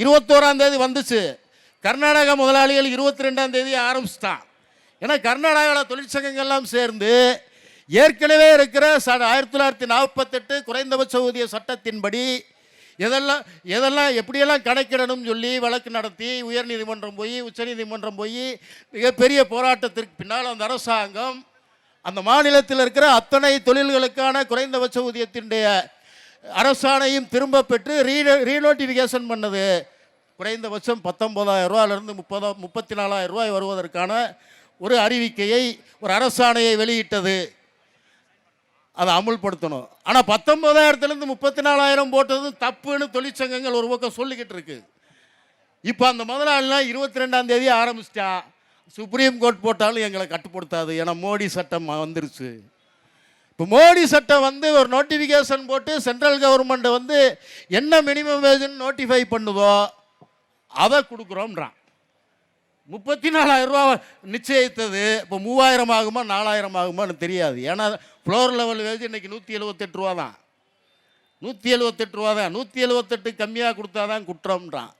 இருபத்தோராம் தேதி வந்துச்சு. கர்நாடக முதலாளிகள் இருபத்தி ரெண்டாம் தேதி ஆரம்பிச்சிட்டான். ஏன்னா கர்நாடகாவில் தொழிற்சங்கங்கள்லாம் சேர்ந்து ஏற்கனவே இருக்கிற ச ஆயிரத்தி தொள்ளாயிரத்தி நாற்பத்தெட்டு குறைந்தபட்ச ஊதிய சட்டத்தின்படி எதெல்லாம் எதெல்லாம் எப்படியெல்லாம் கணக்கிடணும்னு சொல்லி வழக்கு நடத்தி உயர்நீதிமன்றம் போய் உச்சநீதிமன்றம் போய் மிகப்பெரிய போராட்டத்திற்கு பின்னால் அந்த அரசாங்கம் அந்த மாநிலத்தில் இருக்கிற அத்தனை தொழில்களுக்கான குறைந்தபட்ச ஊதியத்தினுடைய அரசாணையும் திரும்ப பெற்று ரீ ரீநோட்டிஃபிகேஷன் பண்ணது. குறைந்தபட்சம் பத்தொம்பதாயிரம் ரூபாயிலிருந்து முப்பதா முப்பத்தி நாலாயிரம் ரூபாய் வருவதற்கான ஒரு அறிவிக்கையை ஒரு அரசாணையை வெளியிட்டது. அதை அமுல்படுத்தணும். ஆனால் பத்தொன்பதாயிரத்துலேருந்து முப்பத்தி நாலாயிரம் போட்டது தப்புன்னு தொழிற்சங்கங்கள் ஒரு பக்கம் சொல்லிக்கிட்டு இருக்கு. இப்போ அந்த முதலாளிலாம் இருபத்தி ரெண்டாம் தேதி ஆரம்பிச்சிட்டா சுப்ரீம் கோர்ட் போட்டாலும் எங்களை கட்டுப்படுத்தாது. ஏன்னா மோடி சட்டம் வந்துருச்சு. இப்போ மோடி சட்டம் வந்து ஒரு நோட்டிஃபிகேஷன் போட்டு சென்ட்ரல் கவர்மெண்ட் வந்து என்ன மினிமம் வேஜ்னு நோட்டிஃபை பண்ணுதோ அதை கொடுக்குறோம்ன்றான். முப்பத்தி நாலாயிரம் ரூபா நிச்சயித்தது இப்போ மூவாயிரம் ஆகுமா நாலாயிரம் ஆகுமான்னு தெரியாது. ஏன்னா ஃப்ளோர் லெவல் வேஜ் இன்னைக்கு நூற்றி எழுபத்தெட்டு ரூபா தான் நூற்றி எழுபத்தெட்டு ரூபா தான் நூற்றி எழுபத்தெட்டு கம்மியாக கொடுத்தா தான் குற்றம்ன்றான்.